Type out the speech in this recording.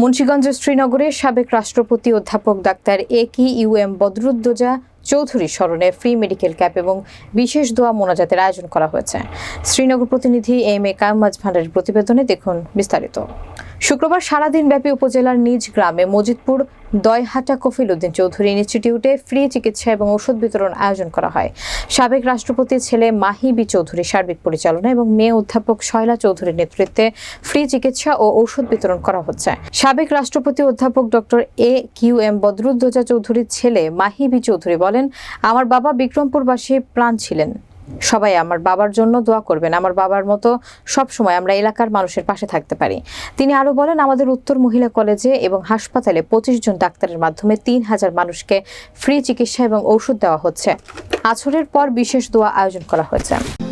মুন্সিগঞ্জের শ্রীনগরে সাবেক রাষ্ট্রপতি অধ্যাপক ডাক্তার এ কি ইউ এম বদরুদ্দোজা চৌধুরী স্মরণে ফ্রি মেডিকেল ক্যাপ এবং বিশেষ দোয়া মোনাজাতের আয়োজন করা হয়েছে। শ্রীনগর প্রতিনিধি এম এ কামাজ ভান্ডারের প্রতিবেদনে দেখুন বিস্তারিত। শুক্রবার সারাদিন ব্যাপী উপজেলার নিজ গ্রামে মজিদপুর দয়হাটা কফিল উদ্দিন চৌধুরী ইনস্টিটিউটে ফ্রি চিকিৎসা এবং ওষুধ বিতরণ আয়োজন করা হয়। সাবেক রাষ্ট্রপতির ছেলে মাহি বি চৌধুরী সার্বিক পরিচালনা এবং মেয়ে অধ্যাপক শয়লা চৌধুরীর নেতৃত্বে ফ্রি চিকিৎসা ও ঔষধ বিতরণ করা হচ্ছে। সাবেক রাষ্ট্রপতি অধ্যাপক doctor A Q M Badruddoza চৌধুরীর ছেলে মাহি বি চৌধুরী বলেন, আমার বাবা বিক্রমপুরবাসী, প্রাণ ছিলেন। সবাই আমার বাবার জন্য দোয়া করবেন। আমার বাবার মতো সব সময় আমরা এলাকার মানুষের পাশে থাকতে পারি। তিনি আরও বলেন, আমাদের উত্তর মহিলা কলেজে এবং হাসপাতালে পঁচিশ জন ডাক্তারের মাধ্যমে তিন হাজার মানুষকে ফ্রি চিকিৎসা এবং ঔষধ দেওয়া হচ্ছে। আছরের পর বিশেষ দোয়া আয়োজন করা হয়েছে।